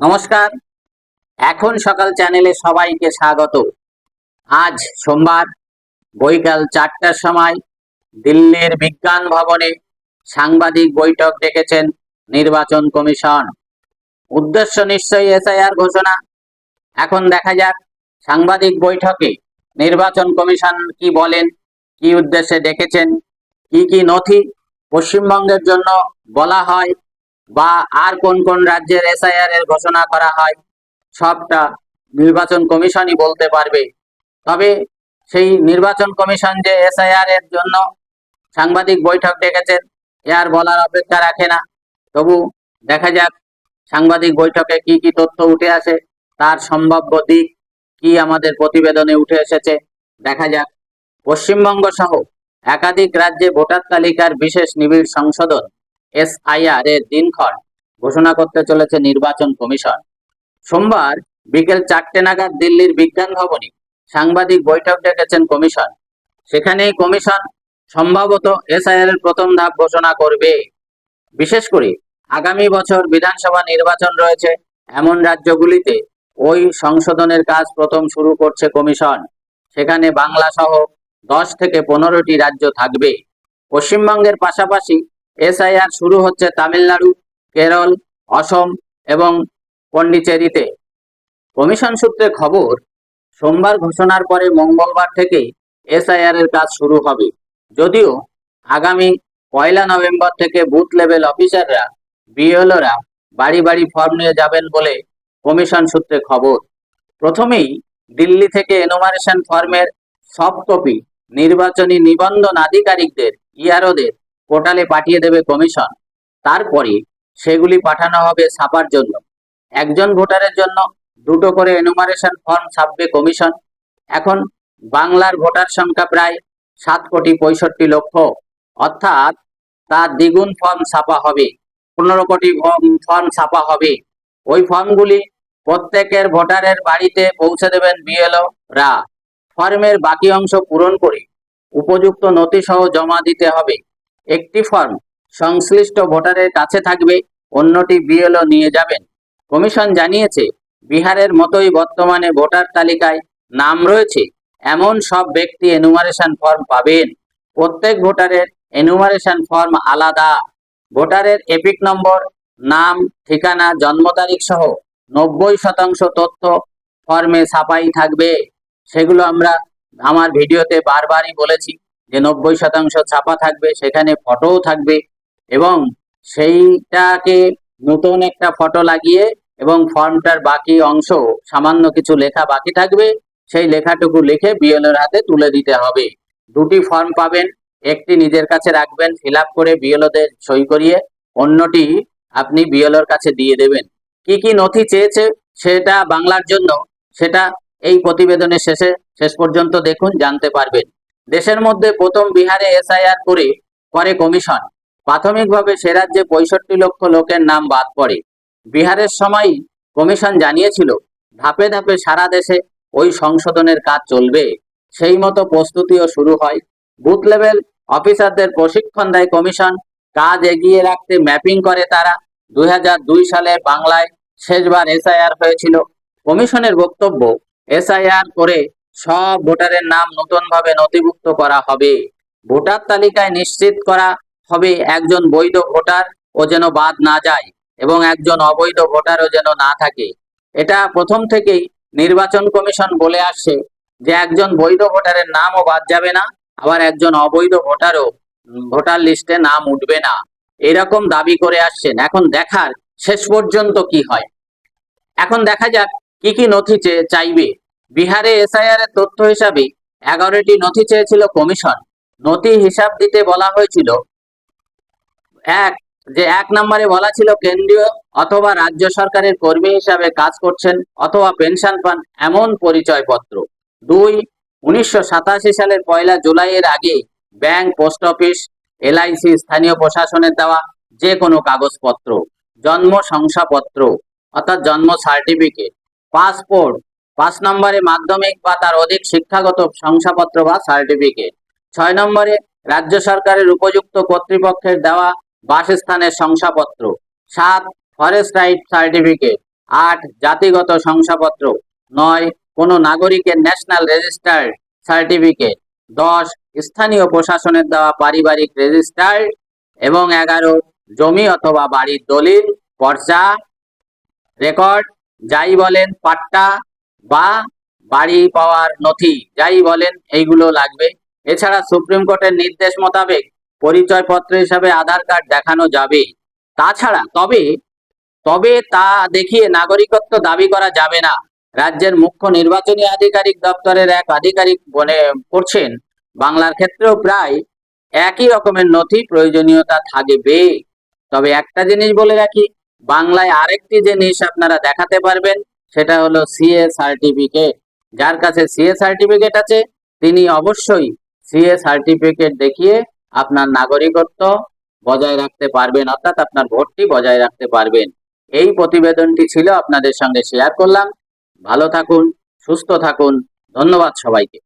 নমস্কার। এখন সকাল চ্যানেলে সবাইকে স্বাগত। আজ সোমবার, বৈকাল চারটার সময় দিল্লির বিজ্ঞান ভবনে সাংবাদিক বৈঠক ডেকেছেন নির্বাচন কমিশন। উদ্দেশ্য নিশ্চয়ই এসআইআর ঘোষণা। এখন দেখা যাক সাংবাদিক বৈঠকে নির্বাচন কমিশন কি বলেন, কি উদ্দেশ্যে ডেকেছেন, কি কি নথি পশ্চিমবঙ্গের জন্য বলা হয় বা আর কোন কোন রাজ্যের এসআইআর এর ঘোষণা করা হয়, সবটা নির্বাচন কমিশনই বলতে পারবে। তবে সেই নির্বাচন কমিশন যে এসআইআর এর জন্য সাংবাদিক বৈঠক ডেকেছেন, এ আর বলার অপেক্ষা রাখে না। তবু দেখা যাক সাংবাদিক বৈঠকে কি কি তথ্য উঠে আসে, তার সম্ভাব্য দিক কি আমাদের প্রতিবেদনে উঠে এসেছে, দেখা যাক। পশ্চিমবঙ্গ সহ একাধিক রাজ্যে ভোটার তালিকার বিশেষ নিবিড় সংশোধন। এসআইআর এর দিনক্ষণ ঘোষণা করতে চলেছে নির্বাচন কমিশন। সোমবার বিকেল চারটে নাগাদ দিল্লির বিজ্ঞান ভবনে সাংবাদিক বৈঠক ডেকেছেন কমিশন। সেখানে কমিশন সম্ভবত এসআইআর এর প্রথম ধাপ ঘোষণা করবে। বিশেষ করে আগামী বছর বিধানসভা নির্বাচন রয়েছে এমন রাজ্যগুলিতে ওই সংশোধনের কাজ প্রথম শুরু করছে কমিশন। সেখানে বাংলা সহ দশ থেকে পনেরোটি রাজ্য থাকবে। পশ্চিমবঙ্গের পাশাপাশি এসআইআর শুরু হচ্ছে তামিলনাড়ু, কেরল, অসম এবং পন্ডিচেরিতে। কমিশন সূত্রে খবর, সোমবার ঘোষণার পরে মঙ্গলবার থেকে এসআইআর এর কাজ শুরু হবে। যদিও আগামী পয়লা নভেম্বর থেকে বুথ লেভেল অফিসাররা, বিএলওরা বাড়ি বাড়ি ফর্ম নিয়ে যাবেন বলে কমিশন সূত্রে খবর। প্রথমেই দিল্লি থেকে এনোমারেশন ফর্মের সফট কপি নির্বাচনী নিবন্ধন আধিকারিকদের ইয়ারোদের পোর্টালে পাঠিয়ে দেবে কমিশন। তারপরে সেগুলি পাঠানো হবে ছাপার জন্য। একজন ভোটারের জন্য দুটো করে এনুমারেশন ফর্ম ছাপবে কমিশন। এখন বাংলার ভোটার সংখ্যা প্রায় সাত কোটি পঁয়ষট্টি লক্ষ। অর্থাৎ তার দ্বিগুণ ফর্ম ছাপা হবে। পনেরো কোটি ফর্ম ছাপা হবে। ওই ফর্মগুলি প্রত্যেকের ভোটারের বাড়িতে পৌঁছে দেবেন বিএলও রা ফর্মের বাকি অংশ পূরণ করে উপযুক্ত নথি সহ জমা দিতে হবে। একটি ফর্ম সংশ্লিষ্ট ভোটারের কাছে থাকবে, অন্যটি বিএলও নিয়ে যাবেন। কমিশন জানিয়েছে, বিহারের মতোই বর্তমানে ভোটার তালিকায় নাম রয়েছে, এমন সব ব্যক্তি এনুমারেশন ফর্ম পাবেন। প্রত্যেক ভোটারের এনুমারেশন ফর্ম আলাদা। ভোটারের এপিক নম্বর, নাম, ঠিকানা, জন্ম তারিখ সহ নব্বই শতাংশ তথ্য ফর্মে ছাপাই থাকবে। সেগুলো আমরা আমার ভিডিওতে বারবারই বলেছি। যে নব্বই শতাংশ ছাপা থাকবে, সেখানে ফটোও থাকবে এবং সেইটাকে নতুন একটা ফটো লাগিয়ে এবং ফর্মটার বাকি অংশ, সামান্য কিছু লেখা বাকি থাকবে, সেই লেখাটুকু লিখে বিএলওর হাতে তুলে দিতে হবে। দুটি ফর্ম পাবেন, একটি নিজের কাছে রাখবেন ফিল করে বিএলওদের সই করিয়ে অন্যটি আপনি বিএলওর কাছে দিয়ে দেবেন। কি কি নথি চেয়েছে সেটা বাংলার জন্য, সেটা এই প্রতিবেদনের শেষে, শেষ পর্যন্ত দেখুন, জানতে পারবেন। দেশের মধ্যে প্রথম বিহারে এসআইআর করে করে কমিশন। প্রাথমিকভাবে সে রাজ্যে পঁয়ষট্টি লক্ষ লোকের নাম বাদ পড়ে। বিহারের সময় কমিশন জানিয়েছিল, ধাপে ধাপে সারা দেশে ওই সংশোধনের কাজ চলবে। সেই মতো প্রস্তুতিও শুরু হয়। বুথ লেভেল অফিসারদের প্রশিক্ষণ দেয় কমিশন। কাজ এগিয়ে রাখতে ম্যাপিং করে তারা। দুই হাজার দুই সালে বাংলায় শেষবার এসআইআর হয়েছিল। কমিশনের বক্তব্য, এসআইআর করে সব ভোটারের নাম নতুনভাবে নথিভুক্ত করা হবে। ভোটার তালিকায় নিশ্চিত করা হবে একজন বৈধ ভোটার ও যেন বাদ না যায় এবং একজন অবৈধ ভোটারও যেন না থাকে। এটা প্রথম থেকেই নির্বাচন কমিশন বলে আসছে যে একজন বৈধ ভোটারের নামও বাদ যাবে না, আবার একজন অবৈধ ভোটারও ভোটার লিস্টে নাম উঠবে না। এরকম দাবি করে আসছেন। এখন দেখার শেষ পর্যন্ত কি হয়? এখন দেখা যাক কি কি নথি চাইবে। বিহারে এসআইআর এর তথ্য হিসাবে এগারোটি নথি চেয়েছিল কমিশন। নথি হিসাব দিতে বলা হয়েছিল, এক, যে এক নম্বরে বলা ছিল কেন্দ্রীয় অথবা রাজ্য সরকারের কর্মী হিসাবে কাজ করছেন অথবা পেনশন পান এমন পরিচয়পত্র। দুই, উনিশশো সালের পয়লা জুলাইয়ের আগে ব্যাংক, পোস্ট অফিস, এলআইসি, স্থানীয় প্রশাসনের দেওয়া যে কোনো কাগজপত্র, জন্ম শংসাপত্র অর্থাৎ জন্ম সার্টিফিকেট, পাসপোর্ট পাঁচ নম্বরে মাধ্যমিক বা তার অধিক শিক্ষাগত শংসাপত্র বা সার্টিফিকেট। ছয় নম্বরে রাজ্য সরকারের উপযুক্ত কর্তৃপক্ষের দেওয়া বাসস্থানের শংসাপত্র। সাত ফরেস্ট রাইট সার্টিফিকেট আট, জাতিগত শংসাপত্র। নয়, কোনো নাগরিকের ন্যাশনাল রেজিস্টার্ড সার্টিফিকেট দশ, স্থানীয় প্রশাসনের দেওয়া পারিবারিক রেজিস্টার্ড এবং এগারো, জমি অথবা বাড়ির দলিল, পর্চা রেকর্ড যাই বলেন, পাট্টা বা বাড়ি পাওয়ার নথি, যাই বলেন, এইগুলো লাগবে। এছাড়া সুপ্রিম কোর্টের নির্দেশ মোতাবেক পরিচয়পত্র হিসাবে আধার কার্ড দেখানো যাবে। তাছাড়া তবে তবে তা দেখিয়ে নাগরিকত্ব দাবি করা যাবে না। রাজ্যের মুখ্য নির্বাচনী আধিকারিক দপ্তরের এক আধিকারিক বলে করছেন বাংলার ক্ষেত্রেও প্রায় একই রকমের নথি প্রয়োজনীয়তা থাকবে। তবে একটা জিনিস বলে রাখি, বাংলায় আরেকটি জিনিস আপনারা দেখাতে পারবেন সেটা হলো সিএ সার্টিফিকেট যার কাছে সিএ সার্টিফিকেট আছে, তিনি অবশ্যই সিএ সার্টিফিকেট দেখিয়ে আপনার নাগরিকত্ব বজায় রাখতে পারবেন, অর্থাৎ আপনার ভোটটি বজায় রাখতে পারবেন। এই প্রতিবেদনটি ছিল, আপনাদের সঙ্গে শেয়ার করলাম। ভালো থাকুন, সুস্থ থাকুন, ধন্যবাদ সবাইকে।